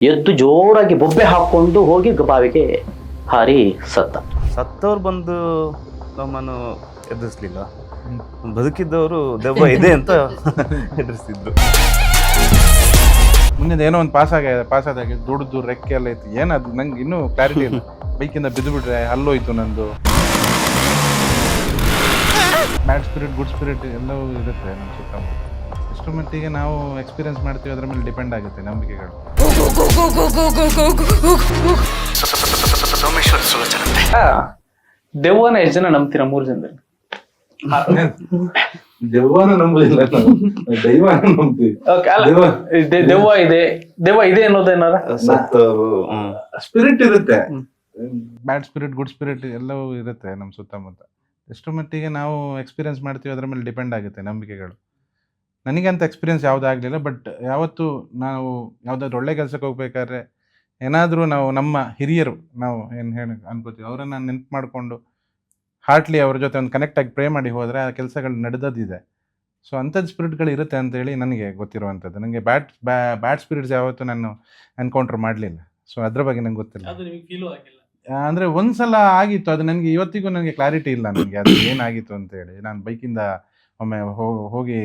ಎದ್ದು ಜೋರಾಗಿ ಬೊಬ್ಬೆ ಹಾಕೊಂಡು ಹೋಗಿ ಬಾವಿಗೆ ಹಾರಿ ಸತ್ತ. ಸತ್ತವ್ರು ಬಂದು ನಮ್ಮನ್ನು ಎದುರಿಸ್ಲಿಲ್ಲ. ಬದುಕಿದ್ದವರು ದೆವ್ವ ಇದೆ ಅಂತ ಎದುರಿಸ್ತಿದ್ರು ಮುಂದಿನ ಏನೋ ಒಂದು ಪಾಸ್ ಆಗ ಪಾಸ್ ಆದಾಗ ದುಡ್ದು ರೆಕ್ಕೆ ಎಲ್ಲ ಇತ್ತು. ಏನದು ನಂಗೆ ಇನ್ನೂ ಕ್ಲಾರಿಟಿ ಇಲ್ಲ. ಬೈಕಿಂದ ಬಿದ್ದುಬಿಟ್ರೆ ಅಲ್ಲೋಯ್ತು ನಂದು. ಬ್ಯಾಡ್ ಸ್ಪಿರಿಟ್ ಗುಡ್ ಸ್ಪಿರಿಟ್ ಎಲ್ಲವೂ ಇರುತ್ತೆ ನಮ್ಮ ಸುತ್ತಮುತ್ತ. ಎಷ್ಟು ಮಟ್ಟಿಗೆ ನಾವು ಎಕ್ಸ್ಪೀರಿಯನ್ಸ್ ಮಾಡ್ತೀವಿ ಅದ್ರ ಮೇಲೆ ಡಿಪೆಂಡ್ ಆಗುತ್ತೆ ನಂಬಿಕೆಗಳು. ದೆವ್ವನ ಎಷ್ಟು ಜನ ನಂಬ್ತೀರಾ ಮೂರು ಜನ ದೆವ್ವನ ನಂಬಲಿಲ್ಲ ದೈವನ ನಂಬ್ತೀವಿ. Okay, ಅಲ್ಲ, ದೆವ್ವ ಇದೆ- ದೆವ್ವ ಇದೆ. ದೆವ್ವ ಇದೆ ಅನ್ನೋದೇನಾರ ಸತ್ತವರು ಹ್ಮ್. ಸ್ಪಿರಿಟ್ ಇರುತ್ತೆ. ಬ್ಯಾಡ್ ಸ್ಪಿರಿಟ್ ಗುಡ್ ಸ್ಪಿರಿಟ್ ಎಲ್ಲವೂ ಇರುತ್ತೆ ನಮ್ಮ ಸುತ್ತಮುತ್ತ. ಎಷ್ಟು ಮಟ್ಟಿಗೆ ನಾವು ಎಕ್ಸ್ಪೀರಿಯನ್ಸ್ ಮಾಡ್ತೀವಿ ಅದ್ರ ಮೇಲೆ ಡಿಪೆಂಡ್ ಆಗುತ್ತೆ ನಂಬಿಕೆಗಳು. ನನಗಂತ ಎಕ್ಸ್ಪೀರಿಯನ್ಸ್ ಯಾವುದಾಗಲಿಲ್ಲ ಬಟ್ ಯಾವತ್ತು ನಾವು ಯಾವುದಾದ್ರು ಒಳ್ಳೆ ಕೆಲಸಕ್ಕೆ ಹೋಗ್ಬೇಕಾದ್ರೆ ಏನಾದರೂ ನಾವು ನಮ್ಮ ಹಿರಿಯರು ನಾವು ಏನು ಹೇಳಿ ಅನ್ಕೋತೀವಿ ಅವರನ್ನು ನೆನ್ಪು ಮಾಡಿಕೊಂಡು ಹಾರ್ಟ್ಲಿ ಅವ್ರ ಜೊತೆ ಒಂದು ಕನೆಕ್ಟ್ ಆಗಿ ಪ್ರೇ ಮಾಡಿ ಹೋದರೆ ಆ ಕೆಲಸಗಳು ನಡೆದದಿದೆ. ಸೊ ಅಂಥದ್ದು ಸ್ಪಿರಿಟ್ಗಳು ಇರುತ್ತೆ ಅಂತೇಳಿ ನನಗೆ ಗೊತ್ತಿರುವಂಥದ್ದು ನನಗೆ ಬ್ಯಾಡ್ ಬ್ಯಾಡ್ ಸ್ಪಿರಿಟ್ಸ್ ಯಾವತ್ತೂ ನಾನು ಎನ್ಕೌಂಟರ್ ಮಾಡಲಿಲ್ಲ. ಸೊ ಅದ್ರ ಬಗ್ಗೆ ನಂಗೆ ಗೊತ್ತಿಲ್ಲ. ಅಂದರೆ ಒಂದು ಸಲ ಆಗಿತ್ತು ಅದು ನನಗೆ ಇವತ್ತಿಗೂ ನನಗೆ ಕ್ಲಾರಿಟಿ ಇಲ್ಲ ನನಗೆ ಅದು ಏನಾಗಿತ್ತು ಅಂತೇಳಿ ನಾನು ಬೈಕಿಂದ ಒಮ್ಮೆ ಹೋಗಿ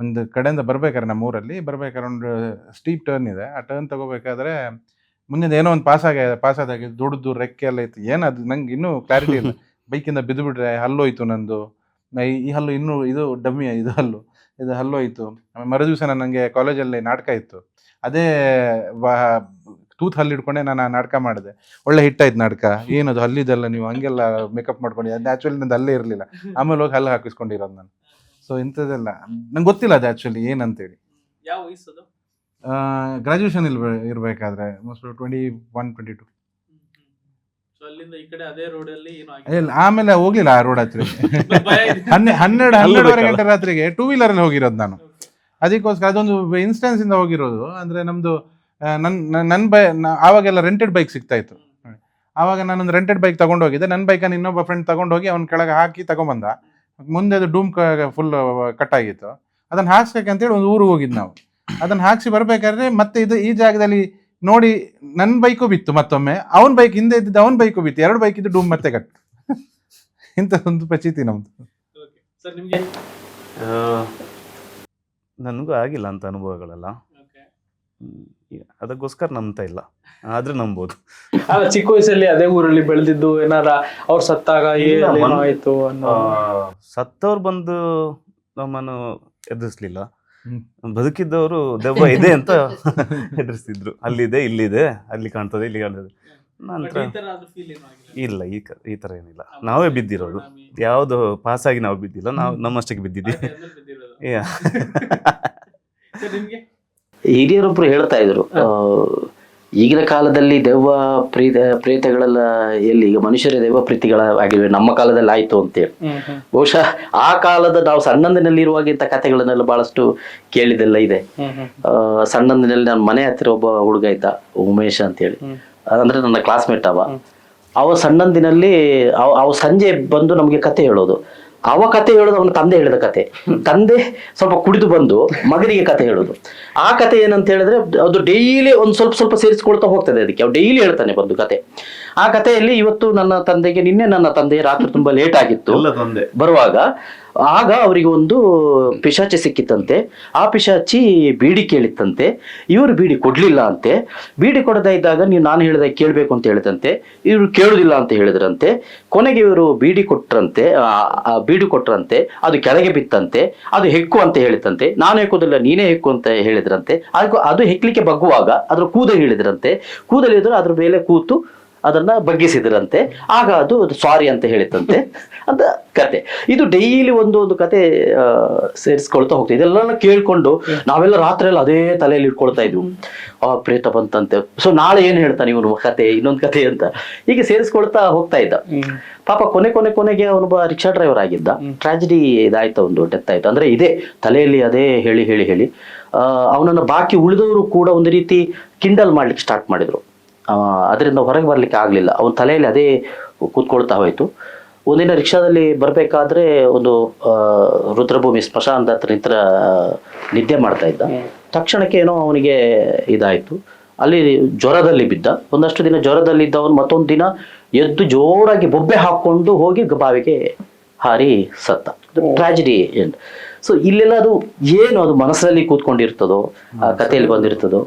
ಒಂದು ಕಡೆಯಿಂದ ಬರ್ಬೇಕಾದ್ರೆ ನಮ್ಮ ಊರಲ್ಲಿ ಬರ್ಬೇಕಾದ್ರೆ ಒಂದು ಸ್ಟೀಪ್ ಟರ್ನ್ ಇದೆ. ಆ ಟರ್ನ್ ತಗೋಬೇಕಾದ್ರೆ ಮುಂದೆ ಏನೋ ಒಂದು ಪಾಸ್ ಆಗ ಪಾಸ್ ಆದಾಗ ದುಡ್ದು ರೆಕ್ಕೆ ಎಲ್ಲ ಇತ್ತು. ಏನದು ನಂಗೆ ಇನ್ನೂ ಕ್ಲಾರಿಟಿ ಇಲ್ಲ. ಬೈಕಿಂದ ಬಿದ್ದು ಬಿಟ್ರೆ ಹಲ್ಲೋಯ್ತು ನಂದು. ಈ- ಹಲ್ಲು ಇನ್ನೂ ಇದು ಡಮ್ಮಿ ಇದು ಹಲ್ಲು ಇದು ಹಲ್ಲೋಯ್ತು. ಆಮೇಲೆ ಮರು ದಿವಸ ನನಗೆ ಕಾಲೇಜಲ್ಲಿ ನಾಟಕ ಇತ್ತು. ಅದೇ ತೂತ್ ಹಲ್ಲು ಹಿಡ್ಕೊಂಡೆ ನಾನು ಆ ನಾಟಕ ಮಾಡಿದೆ. ಒಳ್ಳೆ ಹಿಟ್ ಆಯ್ತು ನಾಟಕ. ಏನದು? ಹಲ್ಲಿದೆಲ್ಲ ನೀವು ಹಂಗೆಲ್ಲ ಮೇಕಪ್ ಮಾಡ್ಕೊಂಡು ನ್ಯಾಚುರಲಿ ನಂದು ಅಲ್ಲೇ ಇರಲಿಲ್ಲ. ಆಮೇಲೆ ಹೋಗಿ ಹಲ್ಲು ಹಾಕಿಸ್ಕೊಂಡಿರೋದು ನಾನು. ಸೊ ಇಂಥದ್ದೆಲ್ಲ. ನಂಗೆ ಗೊತ್ತಿಲ್ಲ ಅದು ಆ್ಯಕ್ಚುಲಿ ಏನಂತೇಳಿ. ಯಾವ ವಯಸ್ಸದು? ಗ್ರಾಜುಯೇಷನ್ ಇಲ್ ಇರಬೇಕಾದ್ರೆ most twenty one twenty two so ಅಲ್ಲಿಂದ ಈ ಕಡೆ ಅದೇ ರೋಡ್ ಅಲ್ಲಿ ಏನು ಇಲ್ಲ ಆಮೇಲೆ ಹೋಗ್ಲಿಲ್ಲ ಆ ರೋಡ್ ಹತ್ರ ಭಯ ಇದೆ. ಹನ್ನೆ ಹನ್ನೆರಡು ಅಲ್ಲೂ ಹನ್ನೆರಡುವರೆ ಗಂಟೆ ರಾತ್ರಿಗೆ ಟೂ ವೀಲರಲ್ಲಿ ಹೋಗಿರೋದು ನಾನು. ಅದಕ್ಕೋಸ್ಕರ ಅದೊಂದು ಇನ್ಸ್ಟೆನ್ಸ್ ಇಂದ ಹೋಗಿರೋದು. ಅಂದ್ರೆ ನಮ್ದು ಆ, ನನ್ ನನ್ನ ಬೈ ಆವಾಗೆಲ್ಲ ರೆಂಟೆಡ್ ಬೈಕ್ ಸಿಗ್ತಾ ಇತ್ತು. ಆವಾಗ ನಾನೊಂದು ರೆಂಟೆಡ್ ಬೈಕ್ ತಗೊಂಡೋಗಿದ್ದೆ. ನನ್ನ ಬೈಕನ್ನು ಇನ್ನೊಬ್ಬ ಫ್ರೆಂಡ್ ತಗೊಂಡೋಗಿ ಅವ್ನ ಕೆಳಗೆ ಹಾಕಿ ತಗೊಂಬಂದ. ಮುಂದೆ ಅದು ಡೂಮ್ ಫುಲ್ ಕಟ್ ಆಗಿತ್ತು. ಅದನ್ನ ಹಾಕ್ಸಕ್ಕೆ ಅಂತೇಳಿ ಒಂದು ಊರಿಗೆ ಹೋಗಿದ್ದು ನಾವು. ಅದನ್ನ ಹಾಕ್ಸಿ ಬರ್ಬೇಕಾದ್ರೆ ಮತ್ತೆ ಇದು ಈ ಜಾಗದಲ್ಲಿ ನೋಡಿ ನನ್ನ ಬೈಕು ಬಿತ್ತು ಮತ್ತೊಮ್ಮೆ. ಅವನ ಬೈಕ್ ಹಿಂದೆ ಇದ್ದಿದ್ದು ಅವನ ಬೈಕು ಬಿತ್ತು. ಎರಡು ಬೈಕ್ ಇದ್ದು ಡೂಮ್ ಮತ್ತೆ ಕಟ್ ಇಂಥದ್ದೊಂದು ನಿಮ್ಗೆ ಆ, ನನಗೂ ಆಗಿಲ್ಲ ಅಂತ ಅನುಭವಗಳೆಲ್ಲ. ಅದಕ್ಕೋಸ್ಕರ ನಂಬ್ತಾ ಇಲ್ಲ. ಆದ್ರೆ ನಂಬೋದು. ಚಿಕ್ಕ ವಯಸ್ಸಲ್ಲಿ ಅದೇ ಊರಲ್ಲಿ ಬೆಳೆದಿದ್ದು ಏನಾರ ಅವ್ರು ಸತ್ತಾಗ ಆಯ್ತು ಅನ್ನೋ ಸತ್ತವ್ರು ಬಂದು ನಮ್ಮನ್ನು ಎದುರಿಸ್ಲಿಲ್ಲ. ಬದುಕಿದ್ದವರು ದೆವ್ವ ಇದೆ ಅಂತ ಎದುರಿಸ್ತಿದ್ರು. ಅಲ್ಲಿದೆ ಇಲ್ಲಿದೆ ಅಲ್ಲಿ ಕಾಣ್ತದೆ ಇಲ್ಲಿ ಕಾಣ್ತದೆ. ನಂತರ ಇಲ್ಲ ಈ ಕ- ಈ ತರ ಏನಿಲ್ಲ. ನಾವೇ ಬಿದ್ದಿರೋದು. ಯಾವುದು ಪಾಸ್ ಆಗಿ ನಾವು ಬಿದ್ದಿಲ್ಲ. ನಾವು ನಮ್ಮಷ್ಟಕ್ಕೆ ಬಿದ್ದಿದ್ದೀವಿ. ಹಿರಿಯರೊಬ್ರು ಹೇಳ್ತಾ ಇದ್ರು ಈಗಿನ ಕಾಲದಲ್ಲಿ ದೆವ್ವ ಪ್ರೀತ ಪ್ರೇತಗಳೆಲ್ಲ ಎಲ್ಲಿ ಈಗ ಮನುಷ್ಯರ ದೈವ ಪ್ರೀತಿಗಳ ಆಗಿವೆ ನಮ್ಮ ಕಾಲದಲ್ಲಿ ಆಯ್ತು ಅಂತೇಳಿ ಹ್ಮ್ ಹ್ಮ್. ಬಹುಶಃ ಆ ಕಾಲದ ನಾವು ಸಣ್ಣಂದಿನಲ್ಲಿರುವಾಗ ಇಂಥ ಕಥೆಗಳನ್ನೆಲ್ಲ ಬಹಳಷ್ಟು ಕೇಳಿದೆಲ್ಲ ಇದೆ. ಸಣ್ಣಂದಿನಲ್ಲಿ ನನ್ನ ಮನೆ ಹತ್ತಿರ ಒಬ್ಬ ಹುಡುಗ ಇದ್ದ ಉಮೇಶ್ ಅಂತೇಳಿ ಹೇಳಿ. ಅಂದ್ರೆ ನನ್ನ ಕ್ಲಾಸ್ಮೇಟ್ ಅವ. ಅವ ಸಣ್ಣಂದಿನಲ್ಲಿ ಅವ ಅವ ಸಂಜೆ ಬಂದು ನಮಗೆ ಕತೆ ಹೇಳೋದು. ಅವ ಕತೆ ಹೇಳೋದು ಅವನ ತಂದೆ ಹೇಳಿದ ಕತೆ. ತಂದೆ ಸ್ವಲ್ಪ ಕುಡಿದು ಬಂದು ಮಗನಿಗೆ ಕತೆ ಹೇಳೋದು. ಆ ಕತೆ ಏನಂತ ಹೇಳಿದ್ರೆ ಅದು ಡೈಲಿ ಒಂದು ಸ್ವಲ್ಪ ಸ್ವಲ್ಪ ಸೇರಿಸ್ಕೊಳ್ತಾ ಹೋಗ್ತದೆ ಅದಕ್ಕೆ. ಅವ್ ಡೈಲಿ ಹೇಳ್ತಾನೆ ಬಂದು ಕತೆ. ಆ ಕಥೆಯಲ್ಲಿ ಇವತ್ತು ನನ್ನ ತಂದೆಗೆ ನಿನ್ನೆ ನನ್ನ ತಂದೆ ರಾತ್ರಿ ತುಂಬಾ ಲೇಟ್ ಆಗಿತ್ತು. ಬರುವಾಗ ಆಗ ಅವರಿಗೆ ಒಂದು ಪಿಶಾಚಿ ಸಿಕ್ಕಿತ್ತಂತೆ. ಆ ಪಿಶಾಚಿ ಬೀಡಿ ಕೇಳಿತ್ತಂತೆ. ಇವರು ಬೀಡಿ ಕೊಡ್ಲಿಲ್ಲ ಅಂತೆ. ಬೀಡಿ ಕೊಡದೇ ಇದ್ದಾಗ ನೀವು ನಾನು ಹೇಳಿದಾಗ ಕೇಳಬೇಕು ಅಂತ ಹೇಳಿದಂತೆ. ಇವರು ಕೇಳುದಿಲ್ಲ ಅಂತ ಹೇಳಿದ್ರಂತೆ. ಕೊನೆಗೆ ಇವರು ಬೀಡಿ ಕೊಟ್ರಂತೆ ಬೀಡಿ ಕೊಟ್ರಂತೆ. ಅದು ಕೆಳಗೆ ಬಿತ್ತಂತೆ. ಅದು ಹೆಕ್ಕು ಅಂತ ಹೇಳಿತಂತೆ ನಾನು ಹೆಕ್ಕುದಿಲ್ಲ, ನೀನೇ ಹೆಕ್ಕು ಅಂತ ಹೇಳಿದ್ರಂತೆ. ಅದು ಅದು ಹೆಕ್ಲಿಕ್ಕೆ ಬಗ್ಗುವಾಗ, ಅದ್ರ ಕೂದಲು ಹೇಳಿದ್ರಂತೆ. ಕೂದಲಿದ್ರು ಅದ್ರ ಮೇಲೆ ಕೂತು ಅದನ್ನ ಬಗ್ಗಿಸಿದ್ರಂತೆ. ಆಗ ಅದು ಸಾರಿ ಅಂತ ಹೇಳಿತಂತೆ ಅಂತ ಕತೆ. ಇದು ಡೈಲಿ ಒಂದು ಒಂದು ಕತೆ ಸೇರಿಸ್ಕೊಳ್ತಾ ಹೋಗ್ತದೆ ಇದೆಲ್ಲ ಕೇಳ್ಕೊಂಡು ನಾವೆಲ್ಲ ರಾತ್ರಿ ಎಲ್ಲ ಅದೇ ತಲೆಯಲ್ಲಿ ಇಟ್ಕೊಳ್ತಾ ಇದ್ವು. ಆ ಪ್ರೇತ ಬಂತಂತೆ. ಸೊ ನಾಳೆ ಏನ್ ಹೇಳ್ತಾನೆ ಇವನು ಕತೆ ಇನ್ನೊಂದು ಕತೆ ಅಂತ. ಹೀಗೆ ಸೇರಿಸ್ಕೊಳ್ತಾ ಹೋಗ್ತಾ ಇದ್ದ. ಪಾಪ ಕೊನೆ ಕೊನೆ ಕೊನೆಗೆ ಅವನೊಬ್ಬ ರಿಕ್ಷಾ ಡ್ರೈವರ್ ಆಗಿದ್ದ. ಟ್ರಾಜಿಡಿ ಇದಾಯ್ತು ಒಂದು ಡೆತ್ ಆಯ್ತು. ಅಂದ್ರೆ ಇದೆ. ತಲೆಯಲ್ಲಿ ಅದೇ ಹೇಳಿ ಹೇಳಿ ಹೇಳಿ. ಅವನನ್ನ ಬಾಕಿ ಉಳಿದವರು ಕೂಡ ಒಂದು ರೀತಿ ಕಿಂಡಲ್ ಮಾಡ್ಲಿಕ್ಕೆ ಸ್ಟಾರ್ಟ್ ಮಾಡಿದ್ರು. ಅದರಿಂದ ಹೊರಗೆ ಬರಲಿಕ್ಕೆ ಆಗಲಿಲ್ಲ. ಅವನ ತಲೆಯಲ್ಲಿ ಅದೇ ಕೂತ್ಕೊಳ್ತಾ ಹೋಯಿತು. ಒಂದಿನ ರಿಕ್ಷಾದಲ್ಲಿ ಬರಬೇಕಾದ್ರೆ ಒಂದು ರುದ್ರಭೂಮಿ ಸ್ಮಶಾನದ ಹತ್ರ ನಿಂತರ ನಿದ್ದೆ ಮಾಡ್ತಾ ಇದ್ದ. ತಕ್ಷಣಕ್ಕೆ ಏನೋ ಅವನಿಗೆ ಇದಾಯಿತು. ಅಲ್ಲಿ ಜ್ವರದಲ್ಲಿ ಬಿದ್ದ. ಒಂದಷ್ಟು ದಿನ ಜ್ವರದಲ್ಲಿ ಇದ್ದವನು ಮತ್ತೊಂದು ದಿನ ಎದ್ದು ಜೋರಾಗಿ ಬೊಬ್ಬೆ ಹಾಕೊಂಡು ಹೋಗಿ ಬಾವಿಗೆ ಹಾರಿ ಸತ್ತ. ಟ್ರಾಜಿಡಿ ಎಂಡ್ ಸೊ ಇಲ್ಲೆಲ್ಲ ಅದು ಏನು ಅದು ಮನಸ್ಸಲ್ಲಿ ಕೂತ್ಕೊಂಡಿರ್ತದೋ ಆ ಕಥೆಯಲ್ಲಿ ಬಂದಿರ್ತದೋ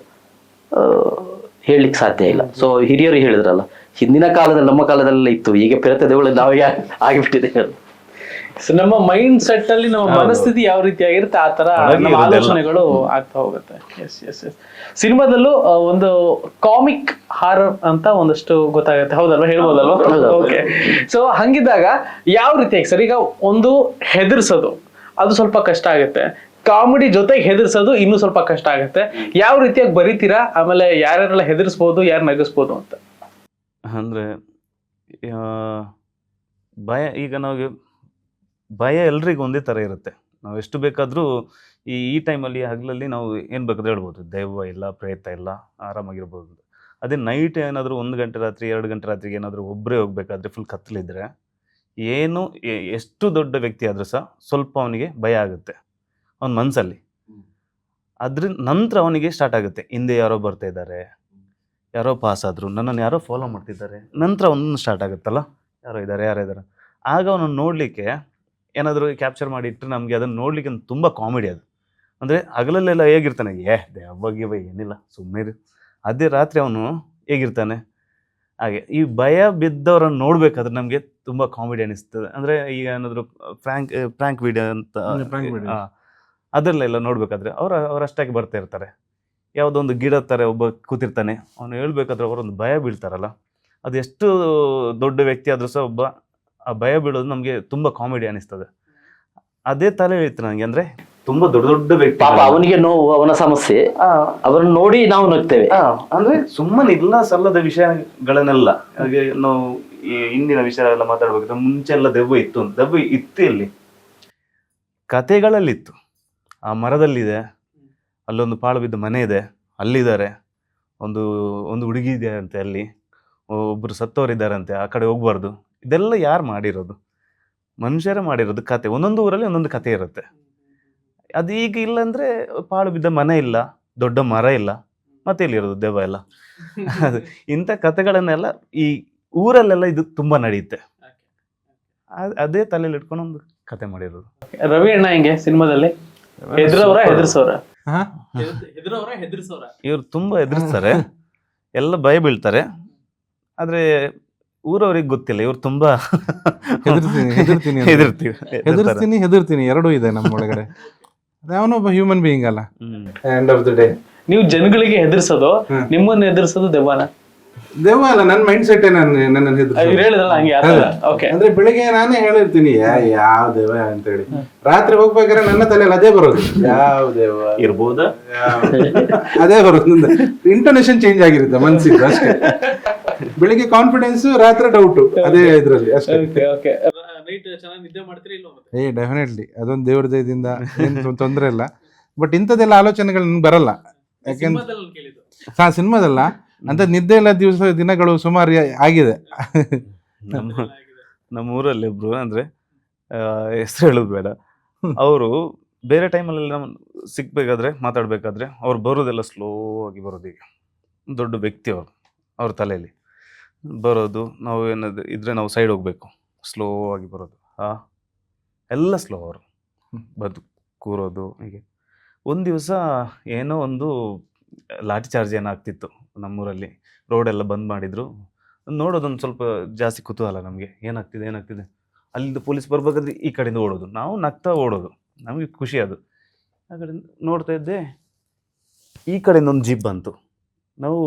ಹೇಳಲಿಕ್ಕೆ ಸಾಧ್ಯ ಇಲ್ಲ. ಸೊ ಹಿರಿಯರು ಹೇಳಿದ್ರಲ್ಲ ಹಿಂದಿನ ಕಾಲದಲ್ಲಿ ನಮ್ಮ ಕಾಲದಲ್ಲೆಲ್ಲ ಇತ್ತು ಈಗ ಪ್ರೇತ ದೇವಳು ನಾವೇ ಆಗಿಬಿಟ್ಟಿದೆ. So, ನಮ್ಮ ಮೈಂಡ್ ಸೆಟ್ ಅಲ್ಲಿ ನಮ್ಮ ಮನಸ್ಥಿತಿ ಯಾವ ರೀತಿ ಆಗಿರುತ್ತೆ ಆ ತರ ನಮ್ಮ ಆಲೋಚನೆಗಳು ಆಗ್ತಾ ಹೋಗುತ್ತೆ. ಎಸ್ ಎಸ್ ಎಸ್ ಸಿನಿಮಾದಲ್ಲೂ ಒಂದು ಕಾಮಿಕ್ ಹಾರರ್ ಅಂತ ಒಂದಷ್ಟು ಗೊತ್ತಾಗುತ್ತೆ. ಹೌದಲ್ವಾ? ಹೇಳ್ಬೋದಲ್ವಾ. ಓಕೆ ಸೊ ಹಂಗಿದ್ದಾಗ ಯಾವ ರೀತಿಯಾಗಿ ಸರ್? ಈಗ ಒಂದು ಹೆದರ್ಸೋದು ಅದು ಸ್ವಲ್ಪ ಕಷ್ಟ ಆಗುತ್ತೆ. ಕಾಮಿಡಿ ಜೊತೆಗೆ ಹೆದರ್ಸೋದು ಇನ್ನೂ ಸ್ವಲ್ಪ ಕಷ್ಟ ಆಗುತ್ತೆ. ಯಾವ ರೀತಿಯಾಗಿ ಬರೀತೀರಾ? ಆಮೇಲೆ ಯಾರ್ಯಾರೆಲ್ಲ ಹೆದರ್ಸ್ಬೋದು, ಯಾರು ನಗಿಸ್ಬೋದು ಅಂತ? ಅಂದರೆ ಭಯ, ಈಗ ನಾವು ಭಯ ಎಲ್ರಿಗೂ ಒಂದೇ ಥರ ಇರುತ್ತೆ. ನಾವು ಎಷ್ಟು ಬೇಕಾದರೂ ಈ ಈ ಟೈಮಲ್ಲಿ ಹಗಲಲ್ಲಿ ನಾವು ಏನು ಬೇಕಾದ್ರೂ ಹೇಳ್ಬೋದು. ದೈವ ಇಲ್ಲ, ಪ್ರೇತ ಇಲ್ಲ, ಆರಾಮಾಗಿರ್ಬೋದು. ಅದೇ ನೈಟ್ ಏನಾದರೂ ಒಂದು ಗಂಟೆ ರಾತ್ರಿ, ಎರಡು ಗಂಟೆ ರಾತ್ರಿಗೆ ಏನಾದರೂ ಒಬ್ಬರೇ ಹೋಗ್ಬೇಕಾದ್ರೆ ಫುಲ್ ಕತ್ತಲಿದ್ರೆ ಏನು ಎಷ್ಟು ದೊಡ್ಡ ವ್ಯಕ್ತಿ ಆದರೂ ಸಹ ಸ್ವಲ್ಪ ಅವನಿಗೆ ಭಯ ಆಗುತ್ತೆ. ಅವನ ಮನಸ್ಸಲ್ಲಿ ಅದ್ರ ನಂತರ ಅವನಿಗೆ ಸ್ಟಾರ್ಟ್ ಆಗುತ್ತೆ. ಹಿಂದೆ ಯಾರೋ ಬರ್ತಾ ಇದ್ದಾರೆ ಯಾರೋ ಪಾಸ್ ಆದರು ನನ್ನನ್ನು ಯಾರೋ ಫಾಲೋ ಮಾಡ್ತಿದ್ದಾರೆ. ನಂತರ ಒಂದೊಂದು ಸ್ಟಾರ್ಟ್ ಆಗುತ್ತಲ್ಲ ಯಾರೋ ಇದ್ದಾರೆ ಯಾರೋ ಇದ್ದಾರೆ. ಆಗ ಅವನನ್ನು ನೋಡಲಿಕ್ಕೆ ಏನಾದರೂ ಕ್ಯಾಪ್ಚರ್ ಮಾಡಿ ಇಟ್ಟರೆ ನಮಗೆ ಅದನ್ನು ನೋಡಲಿಕ್ಕೆ ತುಂಬ ಕಾಮಿಡಿ ಅದು. ಅಂದರೆ ಹಗಲಲ್ಲೆಲ್ಲ ಹೇಗಿರ್ತಾನೆ ಏ ದೆವ್ವಗೆ ಬೈ ಏನಿಲ್ಲ ಸುಮ್ಮನೆ ಅದೇ ರಾತ್ರಿ ಅವನು ಹೇಗಿರ್ತಾನೆ ಹಾಗೆ ಈ ಭಯ ಬಿದ್ದವರನ್ನು ನೋಡಬೇಕಾದ್ರೆ ನಮಗೆ ತುಂಬ ಕಾಮಿಡಿ ಅನಿಸ್ತದೆ. ಅಂದರೆ ಈಗ ಏನಾದರೂ ಫ್ರ್ಯಾಂಕ್ ಫ್ರ್ಯಾಂಕ್ ವಿಡಿಯೋ ಅಂತ ಅದರಲ್ಲೆಲ್ಲ ನೋಡಬೇಕಾದ್ರೆ ಅವ್ರು ಅವರಷ್ಟಾಗಿ ಬರ್ತಾ ಇರ್ತಾರೆ. ಯಾವುದೋ ಒಂದು ಗಿಡ ಥರ ಒಬ್ಬ ಕೂತಿರ್ತಾನೆ. ಅವನು ಹೇಳ್ಬೇಕಾದ್ರೆ ಅವರೊಂದು ಭಯ ಬೀಳ್ತಾರಲ್ಲ. ಅದು ಎಷ್ಟು ದೊಡ್ಡ ವ್ಯಕ್ತಿ ಆದರೂ ಸಹ ಒಬ್ಬ ಆ ಭಯ ಬೀಳೋದು ನಮಗೆ ತುಂಬ ಕಾಮಿಡಿ ಅನಿಸ್ತದೆ. ಅದೇ ತಲೆ ಇತ್ತು ನನಗೆ ಅಂದರೆ ತುಂಬ ದೊಡ್ಡ ದೊಡ್ಡ ವ್ಯಕ್ತಿ ಪಾಪ ಅವನಿಗೆ ನೋವು ಅವನ ಸಮಸ್ಯೆ. ಅವರನ್ನು ನೋಡಿ ನಾವು ನಗ್ತೇವೆ. ಅಂದ್ರೆ ಸುಮ್ಮನೆ ಇಲ್ಲ ಸಲ್ಲದ ವಿಷಯಗಳನ್ನೆಲ್ಲ. ಹಾಗೆ ನಾವು ಈ ಹಿಂದಿನ ವಿಷಯ ಎಲ್ಲ ಮಾತಾಡ್ಬೇಕಾದ್ರೆ ಮುಂಚೆ ಎಲ್ಲ ದೆವ್ವ ಇತ್ತು ದೆವ್ವ ಇತ್ತು ಇಲ್ಲಿ ಕತೆಗಳಲ್ಲಿತ್ತು ಆ ಮರದಲ್ಲಿದೆ. ಅಲ್ಲೊಂದು ಪಾಳು ಬಿದ್ದ ಮನೆ ಇದೆ. ಅಲ್ಲಿದ್ದಾರೆ. ಒಂದು ಒಂದು ಹುಡುಗಿ ಇದೆ ಅಂತೆ ಅಲ್ಲಿ ಒಬ್ಬರು ಸತ್ತವರಿದ್ದಾರಂತೆ. ಆ ಕಡೆ ಹೋಗ್ಬಾರ್ದು. ಇದೆಲ್ಲ ಯಾರು ಮಾಡಿರೋದು? ಮನುಷ್ಯರೇ ಮಾಡಿರೋದು ಕತೆ. ಒಂದೊಂದು ಊರಲ್ಲಿ ಒಂದೊಂದು ಕತೆ ಇರುತ್ತೆ. ಅದು ಈಗ ಇಲ್ಲಂದ್ರೆ ಪಾಳು ಬಿದ್ದ ಮನೆ ಇಲ್ಲ ದೊಡ್ಡ ಮರ ಇಲ್ಲ ಮತ್ತೆ ಇಲ್ಲಿರೋದು ದೆವ್ವ ಎಲ್ಲ? ಅದು ಇಂಥ ಕತೆಗಳನ್ನೆಲ್ಲ ಈ ಊರಲ್ಲೆಲ್ಲ ಇದು ತುಂಬಾ ನಡೆಯುತ್ತೆ. ಅದ್- ಅದೇ ತಲೆಯಲ್ಲಿ ಇಟ್ಕೊಂಡು ಒಂದು ಕತೆ ಮಾಡಿರೋದು. ರವಿ ಅಣ್ಣ ಹೆಂಗೆ ಸಿನಿಮಾದಲ್ಲಿ? ಹೆದ್ರವ್ರ? ಹೆದ್ರವ್ರ ಇವ್ರು ತುಂಬಾ ಎದುರಿಸ್ತಾರೆ ಎಲ್ಲ ಭಯ ಬೀಳ್ತಾರೆ. ಆದ್ರೆ ಊರವ್ರಿಗೆ ಗೊತ್ತಿಲ್ಲ. ಇವ್ರು ತುಂಬಾ ಹೆದರ್ತೀನಿ, ಹೆದರ್ತೀನಿ. ಹೆದರ್ತೀವಿ. ಹೆದರ್ತೀನಿ ಎರಡೂ ಇದೆ ನಮ್ಮ ಒಳಗಡೆ ಅವನೊಬ್ಬ ಹ್ಯೂಮನ್ ಬೀಯಿಂಗ್ ಅಲ್ಲ. ಎಂಡ್ ಆಫ್ ದ ಡೇ ನೀವು ಜನಗಳಿಗೆ ಹೆದರ್ಸೋದು. ನಿಮ್ಮನ್ನ ಹೆದರ್ಸೋದು ದೆವ್ವನ. ದೆವ್ವ ಅಲ್ಲ ನನ್ನ ಮೈಂಡ್ ಸೆಟ್ ನನ್ನ ನನ್ನ ಇವ್ರು ಹೇಳಿದ್ರಲ್ಲ ಹಂಗೆ ಓಕೆ ಅಂದ್ರೆ ಬೆಳಿಗ್ಗೆ ನಾನೇ ಹೇಳಿರ್ತೀನಿ ಯಾವ ದೇವ ಅಂತ ಹೇಳಿ. ರಾತ್ರಿ ಹೋಗ್ಬೇಕಾದ್ರೆ ನನ್ನ ತಲೆಯಲ್ಲಿ ಅದೇ ಬರೋದು. ಯಾವ ದೇವ? ಇರ್ಬೋದು? ಅದೇ ಬರೋದು ಇಂಟೋನೇಷನ್ ಚೇಂಜ್ ಆಗಿರುತ್ತೆ ಮನ್ಸಿದ್ದು ಅಷ್ಟೇ. ಬೆಳಿಗ್ಗೆ ಕಾನ್ಫಿಡೆನ್ಸ್ ರಾತ್ರಿ ಡೌಟ್ ಅದೇ ಇದ್ರಲ್ಲಿ ಅಷ್ಟೇ. ಏ ಡೆಫಿನೆಟ್ಲಿ ಅದೊಂದು ದೇವ್ರ ದಯದಿಂದ ಏನು ತೊಂದರೆ ಇಲ್ಲ. ಬಟ್ ಇಂಥದ್ದೆಲ್ಲ ಆಲೋಚನೆಗಳು ನನ್ಗೆ ಬರಲ್ಲ. ಯಾಕೆಂದ್ರೆ ಹಾ ಸಿನಿಮಾದಲ್ಲ. ಅಂತ ನಿದ್ದೆ ಇಲ್ಲ ದಿವಸ ದಿನಗಳು ಸುಮಾರು ಆಗಿದೆ. ನಮ್ಮ ನಮ್ಮ ಊರಲ್ಲಿ ಒಬ್ರು ಅಂದ್ರೆ ಹೆಸರು ಹೇಳೋದು ಬೇಡ. ಅವರು ಬೇರೆ ಟೈಮಲ್ಲಿ ನಮ್ಮ ಸಿಗ್ಬೇಕಾದ್ರೆ ಮಾತಾಡ್ಬೇಕಾದ್ರೆ ಅವ್ರು ಬರೋದೆಲ್ಲ ಸ್ಲೋ ಆಗಿ ಬರೋದು ಈಗ. ದೊಡ್ಡ ವ್ಯಕ್ತಿ ಅವರು ಅವ್ರ ತಲೆಯಲ್ಲಿ. ಬರೋದು ನಾವು ಏನಾದ್ರು ಇದ್ರೆ ನಾವು ಸೈಡ್ ಹೋಗ್ಬೇಕು. ಸ್ಲೋ ಆಗಿ ಬರೋದು. ಹಾ ಎಲ್ಲ ಸ್ಲೋ ಅವರು. ಬದು ಕೂರೋದು ಹೀಗೆ. ಒಂದು ದಿವಸ ಏನೋ ಒಂದು ಲಾಠಿ ಚಾರ್ಜ್ ಏನಾಗ್ತಿತ್ತು ನಮ್ಮೂರಲ್ಲಿ? ರೋಡೆಲ್ಲ ಬಂದ್ ಮಾಡಿದ್ರು. ನೋಡೋದೊಂದು ಸ್ವಲ್ಪ ಜಾಸ್ತಿ ಕುತೂಹಲ ನಮಗೆ. ಏನಾಗ್ತಿದೆ ಏನಾಗ್ತಿದೆ? ಅಲ್ಲಿಂದ ಪೊಲೀಸ್ ಬರ್ಬೇಕಾದ್ರೆ ಈ ಕಡೆಯಿಂದ ಓಡೋದು. ನಾವು ನಗ್ತಾ ಓಡೋದು. ನಮಗೆ ಖುಷಿ ಅದು. ಆ ಕಡೆ ನೋಡ್ತಾ ಇದ್ದೆ, ಈ ಕಡೆಯಿಂದ ಒಂದು ಜೀಪ್ ಬಂತು. ನಾವು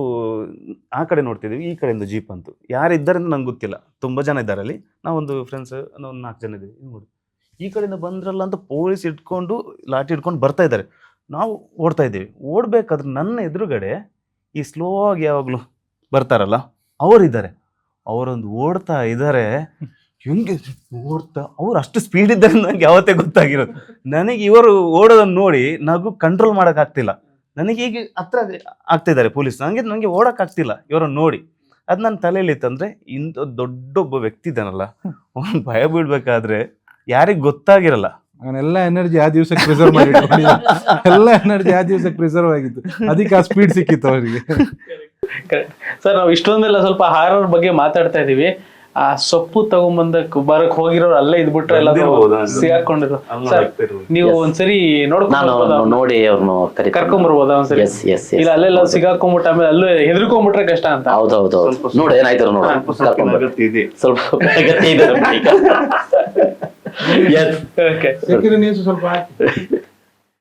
ಆ ಕಡೆ ನೋಡ್ತಿದ್ದೀವಿ ಈ ಕಡೆಯಿಂದ ಜೀಪ್ ಬಂತು. ಯಾರಿದ್ದಾರೆ ಅಂತ ನಂಗೆ ಗೊತ್ತಿಲ್ಲ. ತುಂಬ ಜನ ಇದ್ದಾರೆ ಅಲ್ಲಿ. ನಾವೊಂದು ಫ್ರೆಂಡ್ಸ್ ಒಂದು ನಾಲ್ಕು ಜನ ಇದ್ದೀವಿ. ನೋಡಿ ಈ ಕಡೆಯಿಂದ ಬಂದ್ರಲ್ಲ ಅಂತ ಪೊಲೀಸ್ ಇಟ್ಕೊಂಡು, ಲಾಠಿ ಇಟ್ಕೊಂಡು ಬರ್ತಾ ಇದ್ದಾರೆ. ನಾವು ಓಡ್ತಾ ಇದ್ದೀವಿ. ಓಡಬೇಕಾದ್ರೆ ನನ್ನ ಎದುರುಗಡೆ ಈ ಸ್ಲೋ ಆಗಿ ಯಾವಾಗಲೂ ಬರ್ತಾರಲ್ಲ, ಅವರಿದ್ದಾರೆ. ಅವರೊಂದು ಓಡ್ತಾ ಇದ್ದಾರೆ. ಹೆಂಗೆ ಓಡ್ತಾ ಅವ್ರು ಅಷ್ಟು ಸ್ಪೀಡ್ ಇದ್ದಾರೆ ನನಗೆ ಯಾವತ್ತೇ ಗೊತ್ತಾಗಿರೋದು. ನನಗೆ ಇವರು ಓಡೋದನ್ನು ನೋಡಿ ನಗು ಕಂಟ್ರೋಲ್ ಮಾಡೋಕ್ಕಾಗ್ತಿಲ್ಲ ನನಗೆ ಈಗ ಹತ್ರ ಆಗ್ತಿದ್ದಾರೆ ಪೊಲೀಸ್. ನನಗೆ ನನಗೆ ಓಡೋಕ್ಕಾಗ್ತಿಲ್ಲ ಇವರನ್ನು ನೋಡಿ. ಅದು ನನ್ನ ತಲೆಯಲ್ಲಿ ಇತ್ತಂದರೆ ಇಂಥ ದೊಡ್ಡ ಒಬ್ಬ ವ್ಯಕ್ತಿ ಇದ್ದಾನಲ್ಲ, ಅವ್ನು ಭಯ ಬೀಳ್ಬೇಕಾದ್ರೆ ಯಾರಿಗೆ ಗೊತ್ತಾಗಿರಲ್ಲ. ಅವನೆಲ್ಲ ಎನರ್ಜಿ ಆ ದಿವಸಕ್ಕೆ ಪ್ರಿಸರ್ವ್ ಮಾಡಿ. ಎಲ್ಲ ಎನರ್ಜಿ ಆ ದಿವಸಕ್ಕೆ ಪ್ರಿಸರ್ವ್ ಆಗಿತ್ತು. ಅದಕ್ಕೆ ಆ ಸ್ಪೀಡ್ ಸಿಕ್ಕಿತ್ತು ಅವರಿಗೆ. ಸರ್ ನಾವು ಇಷ್ಟೊಂದೆಲ್ಲ ಸ್ವಲ್ಪ ಹಾರರ್ ಬಗ್ಗೆ ಮಾತಾಡ್ತಾ ಇದೀವಿ. ಆ ಸೊಪ್ಪು ತಗೊಂಬಂದಕ್ ಬರಕ್ ಹೋಗಿರೋರು ಅಲ್ಲೇ ಇದ್ಬಿಟ್ರೆ ಎಲ್ಲ ಸಿಗಾಕೊಂಡಿರೋ. ನೀವು. ಒಂದ್ಸರಿ ನೋಡ್ಕೊಂಡು ನಾನು ನೋಡಿ ಅವ್ರನ್ನು ಕರ್ಕೊಂಡ್ ಬರ್ಬೋದಾ ಒಂದ್ಸರಿ? ಎಸ್ ಎಸ್ ಇಲ್ಲ ಅಲ್ಲೆಲ್ಲ ಸಿಗಾಕೊಂಡ್ಬಿಟ್ಟು ಆಮೇಲೆ ಅಲ್ಲೂ ಹೆದರ್ಕೊಂಡ್ಬಿಟ್ರೆ ಕಷ್ಟ ಅಂತ? ಹೌದೌದು ನೋಡು ನೋಡಿ ನೋಡು. ಸ್ವಲ್ಪ ಸ್ವಲ್ಪ. ಓಕೆ